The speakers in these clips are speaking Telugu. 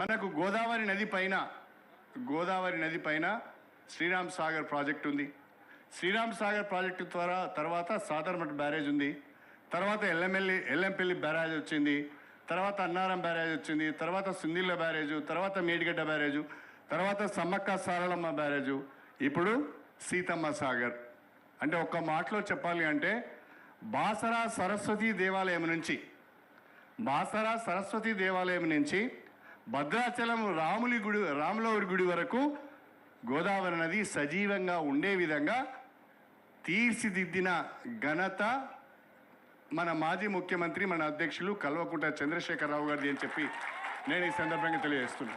మనకు గోదావరి నది పైన గోదావరి నది పైన శ్రీరామ్ సాగర్ ప్రాజెక్ట్ ఉంది. శ్రీరామ్ సాగర్ ప్రాజెక్టు ద్వారా తర్వాత సాదర్మట్ బ్యారేజ్ ఉంది. తర్వాత ఎల్ఎంఎల్లి ఎల్ఎంపల్లి బ్యారేజ్ వచ్చింది. తర్వాత అన్నారం బ్యారేజ్ వచ్చింది. తర్వాత సుందిల్ల బ్యారేజు తర్వాత మేడిగడ్డ బ్యారేజు తర్వాత సమ్మక్క సారళమ్మ బ్యారేజు ఇప్పుడు సీతమ్మ సాగర్. అంటే ఒక్క మాటలో చెప్పాలి అంటే బాసరా సరస్వతి దేవాలయం నుంచి బాసరా సరస్వతి దేవాలయం నుంచి భద్రాచలం రాములి గుడి రాములవుడి గుడి వరకు గోదావరి నది సజీవంగా ఉండే విధంగా తీర్చిదిద్దిన ఘనత మన మాజీ ముఖ్యమంత్రి మన అధ్యక్షులు కల్వకుంట చంద్రశేఖరరావు గారిది అని చెప్పి నేను ఈ సందర్భంగా తెలియజేస్తున్నా.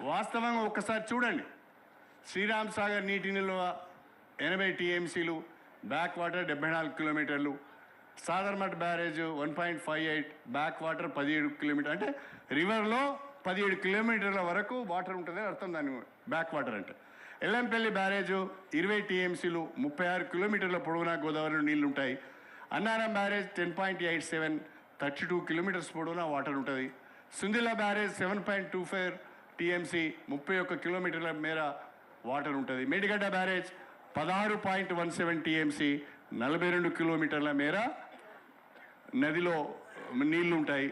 వాస్తవంగా ఒక్కసారి చూడండి. శ్రీరామ్ సాగర్ నీటి నిల్వ ఎనభై టీఎంసీలు బ్యాక్ వాటర్ డెబ్బై నాలుగు కిలోమీటర్లు Sadarmat barrage one point five eight backwater పదిహేడు కిలోమీటర్. అంటే రివర్లో పదిహేడు కిలోమీటర్ల వరకు వాటర్ ఉంటుంది అర్థం దాని బ్యాక్ వాటర్ అంటే. ఎల్లంపల్లి బ్యారేజ్ ఇరవై టీఎంసీలు ముప్పై ఆరు కిలోమీటర్ల పొడవునా గోదావరిలో నీళ్ళు ఉంటాయి. Annaram barrage ten point eight seven thirty two kilometres పొడవునా వాటర్ ఉంటుంది. Sundilla barrage seven point two five TMC ముప్పై ఒక్క కిలోమీటర్ల మేర వాటర్ ఉంటుంది. మేడిగడ్డ బ్యారేజ్ పదహారు పాయింట్ వన్ సెవెన్ టీఎంసీ నలభై రెండు కిలోమీటర్ల మేర నదిలో నీళ్ళుంటాయి.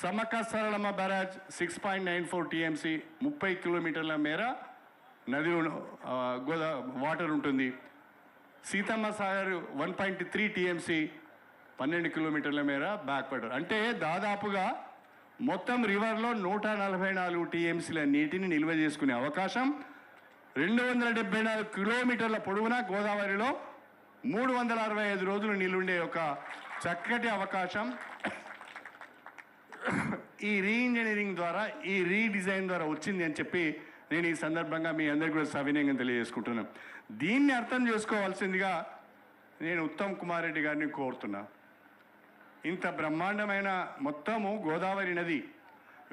Sammakka Saralamma barrage six point nine four TMC ముప్పై కిలోమీటర్ల మేర నదిలో గోదా వాటర్ ఉంటుంది. Seethamma Sagar one point three TMC పన్నెండు కిలోమీటర్ల మేర బ్యాక్ వాటర్ అంటే దాదాపుగా మొత్తం రివర్లో నూట నలభై నాలుగు టీఎంసీల నీటిని నిల్వ చేసుకునే అవకాశం రెండు వందల డెబ్బై నాలుగు కిలోమీటర్ల పొడవునా గోదావరిలో మూడు వందల అరవై ఐదు రోజులు నిలుండే ఒక చక్కటి అవకాశం. ఈ రీఇంజనీరింగ్ ద్వారా ఈ రీడిజైన్ ద్వారా వచ్చింది అని చెప్పి నేను ఈ సందర్భంగా మీ అందరికీ కూడా సవినయంగా తెలియజేసుకుంటున్నాను దీన్ని అర్థం చేసుకోవాల్సిందిగా నేను ఉత్తమ్ కుమార్ రెడ్డి గారిని కోరుతున్నా. ఇంత బ్రహ్మాండమైన మొత్తము గోదావరి నది.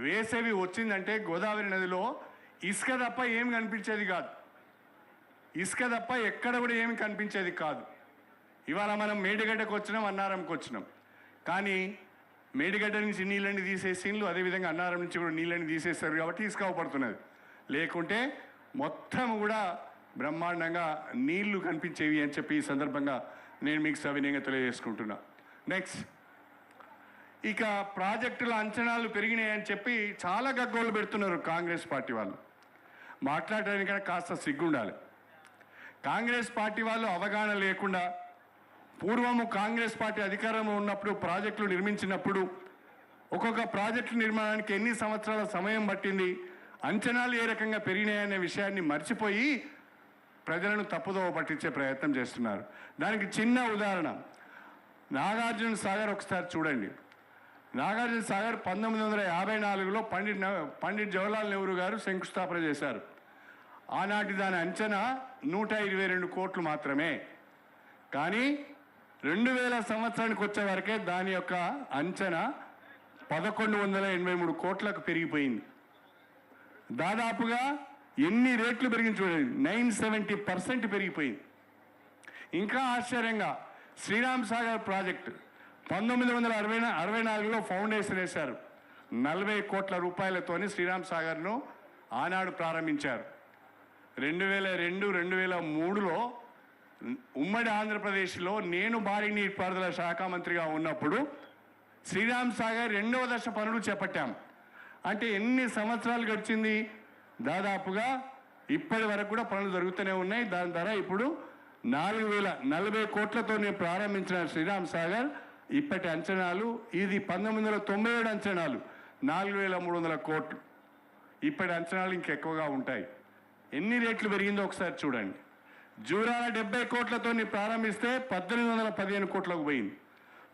వేసవి వచ్చిందంటే గోదావరి నదిలో ఇసుక తప్ప ఏం కనిపించేది కాదు. ఇసుక తప్ప ఎక్కడ కూడా ఏమి కనిపించేది కాదు. ఇవాళ మనం మేడిగడ్డకు వచ్చినాం అన్నారంకి వచ్చినాం. కానీ మేడిగడ్డ నుంచి నీళ్ళని తీసేసిండ్లు అదేవిధంగా అన్నారం నుంచి కూడా నీళ్ళని తీసేస్తారు కాబట్టి ఇసుక లేకుంటే మొత్తం కూడా బ్రహ్మాండంగా నీళ్ళు కనిపించేవి అని చెప్పి ఈ సందర్భంగా నేను మీకు సవినయంగా తెలియజేసుకుంటున్నా. నెక్స్ట్ ఇక ప్రాజెక్టుల అంచనాలు పెరిగినాయని చెప్పి చాలా గగ్గోలు పెడుతున్నారు కాంగ్రెస్ పార్టీ వాళ్ళు. మాట్లాడడానికైనా కాస్త సిగ్గుండాలి. కాంగ్రెస్ పార్టీ వాళ్ళు అవగాహన లేకుండా పూర్వము కాంగ్రెస్ పార్టీ అధికారంలో ఉన్నప్పుడు ప్రాజెక్టులు నిర్మించినప్పుడు ఒక్కొక్క ప్రాజెక్టు నిర్మాణానికి ఎన్ని సంవత్సరాల సమయం పట్టింది అంచనాలు ఏ రకంగా పెరిగినాయనే విషయాన్ని మర్చిపోయి ప్రజలను తప్పుదోవ పట్టించే ప్రయత్నం చేస్తున్నారు. దానికి చిన్న ఉదాహరణ. నాగార్జున సాగర్ ఒకసారి చూడండి. నాగార్జున సాగర్ పంతొమ్మిది వందల యాభై నాలుగులో పండిట్ పండిట్ జవహర్లాల్ నెహ్రూ గారు శంకుస్థాపన చేశారు. ఆనాటి దాని అంచనా నూట ఇరవై రెండు కోట్లు మాత్రమే. కానీ రెండు వేల సంవత్సరానికి వచ్చేవరకే దాని యొక్క అంచనా పదకొండు వందల ఎనభై మూడు కోట్లకు పెరిగిపోయింది. దాదాపుగా ఎన్ని రేట్లు పెరిగింది చూడండి. నైన్ సెవెంటీ పర్సెంట్ పెరిగిపోయింది. ఇంకా ఆశ్చర్యంగా శ్రీరామ్ సాగర్ ప్రాజెక్ట్ పంతొమ్మిది వందల అరవై అరవై నాలుగులో ఫౌండేషన్ వేశారు. నలభై కోట్ల రూపాయలతోని శ్రీరామ్ సాగర్ను ఆనాడు ప్రారంభించారు. రెండు వేల రెండు రెండు వేల మూడులో ఉమ్మడి ఆంధ్రప్రదేశ్లో నేను భారీ నీటిపారుదల శాఖ మంత్రిగా ఉన్నప్పుడు శ్రీరామ్ సాగర్ రెండవ దశ పనులు చేపట్టాం. అంటే ఎన్ని సంవత్సరాలు గడిచింది? దాదాపుగా ఇప్పటి వరకు కూడా పనులు జరుగుతూనే ఉన్నాయి. దాని ద్వారా ఇప్పుడు నాలుగు వేల నలభై కోట్లతో నేను ప్రారంభించిన శ్రీరామ్ సాగర్ ఇప్పటి అంచనాలు ఇది పంతొమ్మిది వందల తొంభై ఏడు అంచనాలు నాలుగు వేల మూడు వందల కోట్లు. ఇప్పటి అంచనాలు ఇంకెక్కువగా ఉంటాయి. ఎన్ని రేట్లు పెరిగిందో ఒకసారి చూడండి. జూరాల డెబ్బై కోట్లతో ప్రారంభిస్తే పద్దెనిమిది వందల పదిహేను కోట్లకు పోయింది.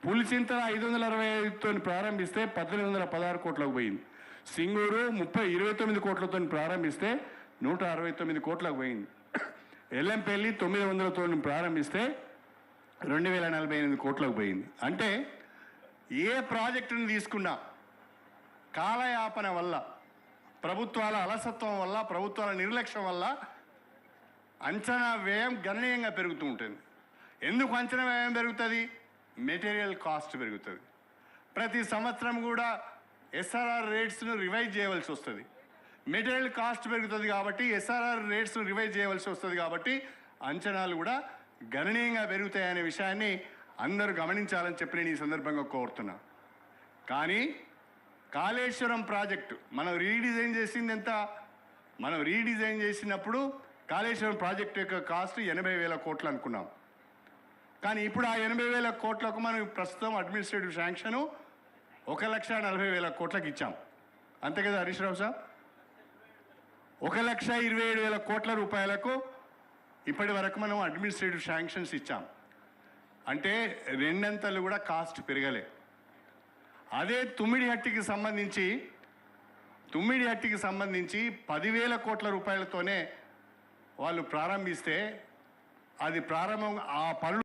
పులిచింతల ఐదు వందల అరవై ఐదుతో ప్రారంభిస్తే పద్దెనిమిది వందల పదహారు కోట్లకు పోయింది. సింగూరు ముప్పై ఇరవై తొమ్మిది కోట్లతో ప్రారంభిస్తే నూట అరవై తొమ్మిది కోట్లకు పోయింది. ఎల్లంపల్లి తొమ్మిది వందలతో ప్రారంభిస్తే రెండు వేల నలభై ఎనిమిది కోట్లకు పోయింది. అంటే ఏ ప్రాజెక్టును తీసుకున్నా కాలయాపన వల్ల ప్రభుత్వాల అలసత్వం వల్ల ప్రభుత్వాల నిర్లక్ష్యం వల్ల అంచనా వ్యయం గణనీయంగా పెరుగుతూ ఉంటుంది. ఎందుకు అంచనా వ్యయం పెరుగుతుంది? మెటీరియల్ కాస్ట్ పెరుగుతుంది. ప్రతి సంవత్సరం కూడా ఎస్ఆర్ఆర్ రేట్స్ను రివైజ్ చేయవలసి వస్తుంది. మెటీరియల్ కాస్ట్ పెరుగుతుంది కాబట్టి ఎస్ఆర్ఆర్ రేట్స్ను రివైజ్ చేయవలసి వస్తుంది కాబట్టి అంచనాలు కూడా గణనీయంగా పెరుగుతాయనే విషయాన్ని అందరూ గమనించాలని చెప్పి నేను ఈ సందర్భంగా కోరుతున్నా. కానీ కాళేశ్వరం ప్రాజెక్టు మనం రీడిజైన్ చేసింది ఎంత? మనం రీడిజైన్ చేసినప్పుడు కాళేశ్వరం ప్రాజెక్టు యొక్క కాస్ట్ ఎనభై వేల కోట్లు అనుకున్నాం. కానీ ఇప్పుడు ఆ ఎనభై వేల కోట్లకు మనం ప్రస్తుతం అడ్మినిస్ట్రేటివ్ శాంక్షను ఒక లక్ష నలభై వేల కోట్లకు ఇచ్చాం. అంతే కదా హరీష్ రావు సార్ ఒక లక్ష ఇరవై ఏడు వేల కోట్ల రూపాయలకు ఇప్పటి వరకు మనం అడ్మినిస్ట్రేటివ్ శాంక్షన్స్ ఇచ్చాం. అంటే రెండంతలు కూడా కాస్ట్ పెరగలే. అదే తుమ్మిడి హట్టికి సంబంధించి తుమ్మిడి హట్టికి సంబంధించి పదివేల కోట్ల రూపాయలతోనే వాళ్ళు ప్రారంభిస్తే అది ప్రారంభం ఆ పనులు